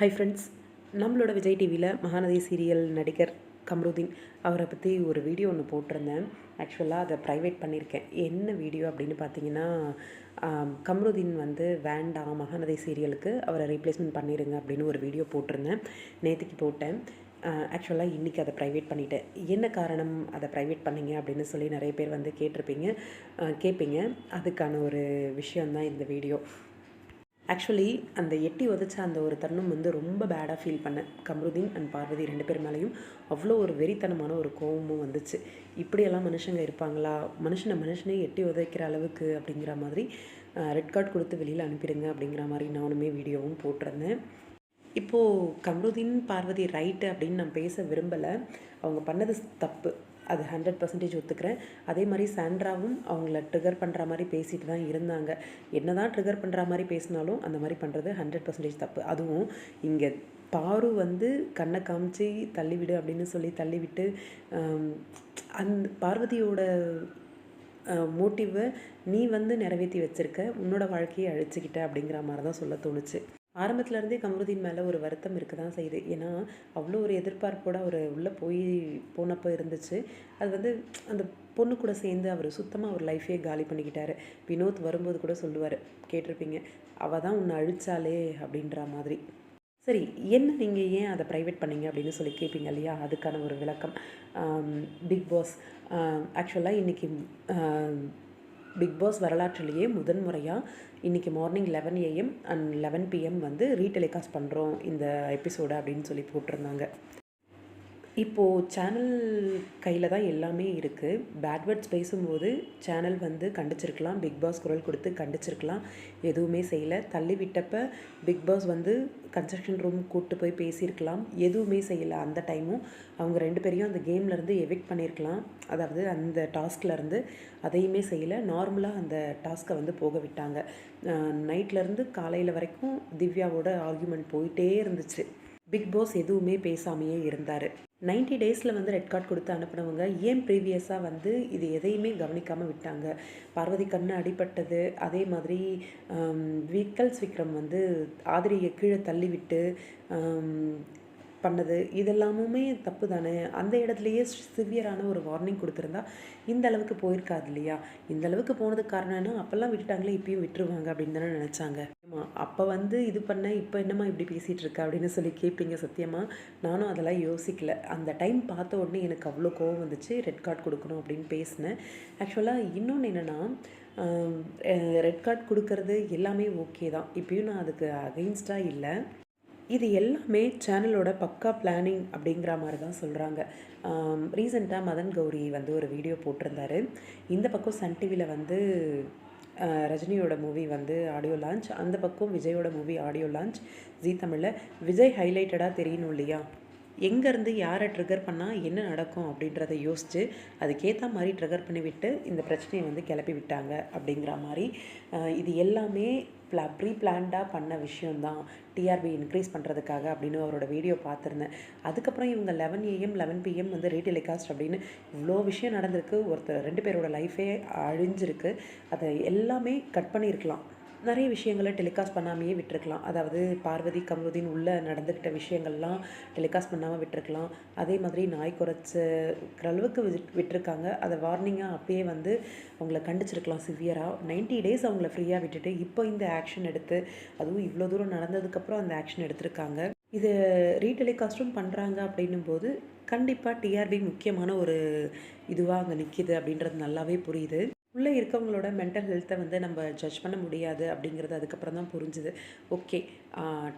Hi friends நம்மளோட விஜய் டிவியில் Mahanadi serial நடிகர் கம்ருதீன் அவரை பற்றி ஒரு வீடியோ ஒன்று போட்டிருந்தேன். ஆக்சுவலாக அதை ப்ரைவேட் பண்ணியிருக்கேன். என்ன வீடியோ அப்படின்னு பார்த்தீங்கன்னா கம்ருதீன் வந்து வேண்டாம் மகாநதி சீரியலுக்கு அவரை ரீப்ளேஸ்மெண்ட் பண்ணிடுங்க அப்படின்னு ஒரு வீடியோ போட்டிருந்தேன். நேற்றுக்கு போட்டேன். ஆக்சுவலாக இன்றைக்கி அதை ப்ரைவேட் பண்ணிட்டேன். என்ன காரணம் அதை ப்ரைவேட் பண்ணீங்க அப்படின்னு சொல்லி நிறைய பேர் வந்து கேட்டிருப்பீங்க. கேட்பீங்க. அதுக்கான ஒரு விஷயந்தான் இந்த வீடியோ ஆக்சுவலி அந்த எட்டி உதச்ச அந்த ஒரு தருணம் வந்து ரொம்ப பேடாக ஃபீல் பண்ணேன். கம்ருதீன் அண்ட் பார்வதி ரெண்டு பேர் மேலேயும் அவ்வளோ ஒரு வெறித்தனமான ஒரு கோவமும் வந்துச்சு. இப்படியெல்லாம் மனுஷங்க இருப்பாங்களா? மனுஷனை மனுஷனே எட்டி உதைக்கிற அளவுக்கு அப்படிங்கிற மாதிரி ரெட் கார்டு கொடுத்து வெளியில் அனுப்பிடுங்க அப்படிங்கிற மாதிரி நானுமே வீடியோவும் போட்டிருந்தேன். இப்போது கம்ருதீன் பார்வதி ரைட்டு அப்படின்னு நான் பேச விரும்பலை. அவங்க பண்ணது தப்பு. அது ஹண்ட்ரட் பர்சன்டேஜ் ஒத்துக்கிறேன். அதே மாதிரி சாண்ட்ராவும் அவங்கள ட்ரிகர் பண்ணுற மாதிரி பேசிட்டு தான் இருந்தாங்க. என்ன தான் ட்ரிகர் பண்ணுற மாதிரி பேசினாலும் அந்த மாதிரி பண்ணுறது ஹண்ட்ரட் பர்சன்டேஜ் தப்பு. அதுவும் இங்கே பாரு வந்து கண்ணை காமிச்சு தள்ளிவிடு அப்படின்னு சொல்லி தள்ளிவிட்டு அந் அந்த பார்வதியோட மோட்டிவை நீ வந்து நிறைவேற்றி வச்சுருக்க உன்னோட வாழ்க்கையை அழிச்சுக்கிட்ட அப்படிங்கிற மாதிரி தான் சொல்ல தோணுச்சு. ஆரம்பத்துலேருந்தே கமருதீன் மேலே ஒரு வருத்தம் இருக்க தான் செய்யுது. ஏன்னா அவ்வளோ ஒரு எதிர்பார்ப்போடு அவர் உள்ளே போய் போனப்போ இருந்துச்சு. அது வந்து அந்த பொண்ணு கூட சேர்ந்து அவர் சுத்தமாக அவர் லைஃபே காலி பண்ணிக்கிட்டாரு. வினோத் வரும்போது கூட சொல்லுவார் கேட்டிருப்பீங்க. அவள் தான் உன்னை அழிச்சாலே அப்படின்ற மாதிரி. சரி என்ன நீங்கள் ஏன் அதை ப்ரைவேட் பண்ணீங்க அப்படின்னு சொல்லி கேட்பீங்க இல்லையா? அதுக்கான ஒரு விளக்கம். பிக் பாஸ் ஆக்சுவலாக இன்றைக்கி பிக் பாஸ் வரலாற்றிலேயே முதன் முறையாக இன்றைக்கி morning eleven AM and eleven PM வந்து ரீடெலிகாஸ்ட் பண்ணுறோம் இந்த எபிசோடு அப்படின்னு சொல்லி போட்டிருந்தாங்க. இப்போது சேனல் கையில் தான் எல்லாமே இருக்குது பேட்வேர்ட்ஸ் பேசும்போது சேனல் வந்து கண்டிச்சிருக்கலாம். பிக் பாஸ் குரல் கொடுத்து கண்டிச்சிருக்கலாம். எதுவுமே செய்யலை. தள்ளி விட்டப்ப பிக் பாஸ் வந்து கன்ஸ்ட்ரக்ஷன் ரூம் கூப்பிட்டு போய் பேசியிருக்கலாம். எதுவுமே செய்யலை அந்த டைமும் அவங்க ரெண்டு பேரையும் அந்த கேம்லேருந்து எவிக்ட் பண்ணியிருக்கலாம். அதாவது அந்த டாஸ்க்லேருந்து அதையுமே செய்யலை. நார்மலாக அந்த டாஸ்க்கை வந்து போக விட்டாங்க. நைட்லேருந்து காலையில் வரைக்கும் திவ்யாவோட ஆர்கியூமெண்ட் போயிட்டே இருந்துச்சு. பிக் பாஸ் எதுவுமே பேசாமையே இருந்தார். 90 டேஸில் வந்து ரெட் கார்டு கொடுத்து அனுப்புனவங்க ஏன் ப்ரீவியஸாக வந்து இது எதையுமே கவனிக்காமல் விட்டாங்க? பார்வதி கண்ணு அடிபட்டது. அதே மாதிரி விக்கல்ஸ் விக்ரம் வந்து ஆதிரியை கீழே தள்ளிவிட்டு பண்ணது. இதெல்லாமுமே தப்பு தானே அந்த இடத்துலையே சிவியரான ஒரு வார்னிங் கொடுத்துருந்தா இந்த அளவுக்கு போயிருக்காது இல்லையா? இந்த அளவுக்கு போனதுக்கு காரணம்னா அப்போல்லாம் விட்டுட்டாங்களே இப்பயும் விட்டுருவாங்க அப்படின்னு தானே நினச்சாங்க. ஆமாம் அப்போ வந்து இது பண்ண இப்போ என்னம்மா இப்படி பேசிகிட்டு இருக்க அப்படின்னு சொல்லி கேட்பீங்க சத்தியமாக நானும் அதெல்லாம் யோசிக்கல. அந்த டைம் பார்த்த உடனே எனக்கு அவ்வளோ கோவம் வந்துச்சு. ரெட் கார்டு கொடுக்கணும் அப்படின்னு பேசினேன். ஆக்சுவலாக இன்னொன்று என்னென்னா ரெட் கார்டு கொடுக்கறது எல்லாமே ஓகே தான். இப்பயும் நான் அதுக்கு அகெயின்ஸ்டாக இல்லை. இது எல்லாமே சேனலோட பக்கா பிளானிங் அப்படிங்கிற மாதிரி தான் சொல்கிறாங்க ரீசெண்டாக மதன் கௌரி வந்து ஒரு வீடியோ போட்டிருந்தாரு. இந்த பக்கம் சன் டிவியில் வந்து ரஜினியோட மூவி வந்து ஆடியோ லான்ச் அந்த பக்கம் விஜயோட மூவி ஆடியோ லான்ச் ஜீ தமிழில். விஜய் ஹைலைட்டடாக தெரியணும் இல்லையா? எங்கேருந்து யாரை ட்ரிகர் பண்ணால் என்ன நடக்கும் அப்படின்றத யோசித்து அதுக்கேற்ற மாதிரி ட்ரிகர் பண்ணிவிட்டு இந்த பிரச்சனையை வந்து கிளப்பி விட்டாங்க அப்படிங்கிற மாதிரி இது எல்லாமே ப்ளா ப்ரீ பிளான்டாக பண்ண விஷயந்தான் டிஆர்பி இன்க்ரீஸ் பண்ணுறதுக்காக அப்படின்னு அவரோட வீடியோ பார்த்துருந்தேன். அதுக்கப்புறம் இவங்க லெவன் ஏஎம் லெவன் பிஎம் வந்து ரீடெலிகாஸ்ட் அப்படின்னு இவ்வளோ விஷயம் நடந்திருக்கு. ஒருத்தர் ரெண்டு பேரோட லைஃபே அழிஞ்சிருக்கு. அதை எல்லாமே கட் பண்ணியிருக்கலாம். நிறைய விஷயங்களை டெலிகாஸ்ட் பண்ணாமையே விட்டுருக்கலாம். அதாவது பார்வதி கமருதீன் உள்ளே நடந்துக்கிட்ட விஷயங்கள்லாம் டெலிகாஸ்ட் பண்ணாமல் விட்டுருக்கலாம். அதே மாதிரி நாய் குறைச்ச அளவுக்கு விட்- அதை வார்னிங்காக அப்பயே வந்து அவங்கள கண்டிச்சிருக்கலாம் சிவியராக 90 டேஸ் அவங்கள ஃப்ரீயாக விட்டுட்டு இப்போ இந்த ஆக்ஷன் எடுத்து அதுவும் இவ்வளோ தூரம் நடந்ததுக்கப்புறம் அந்த ஆக்ஷன் எடுத்திருக்காங்க. இது ரீடெலிகாஸ்டும் பண்ணுறாங்க அப்படின்னும் போது கண்டிப்பாக டிஆர்பி முக்கியமான ஒரு இதுவாக அங்கே நிற்கிது அப்படின்றது நல்லாவே புரியுது. உள்ளே இருக்கவங்களோட மென்டல் ஹெல்த்தை வந்து நம்ம ஜட்ஜ் பண்ண முடியாது அப்படிங்கிறது அதுக்கப்புறம் தான் புரிஞ்சுது ஓகே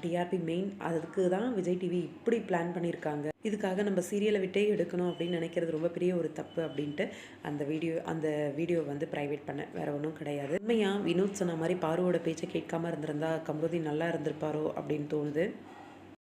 டிஆர்பி மெயின் அதுக்கு தான் விஜய் டிவி இப்படி பிளான் பண்ணியிருக்காங்க இதுக்காக நம்ம சீரியலை விட்டே எடுக்கணும் அப்படின்னு நினைக்கிறது ரொம்ப பெரிய ஒரு தப்பு அப்படின்ட்டு அந்த வீடியோ அந்த வீடியோ வந்து ப்ரைவேட் பண்ணேன் வேறு ஒன்றும் கிடையாது. உண்மையாக வினோத் சொன்ன மாதிரி பாருவோட பேச்சை கேட்காம இருந்திருந்தா கம்ருதி நல்லா இருந்திருப்பாரோ அப்படின்னு தோணுது.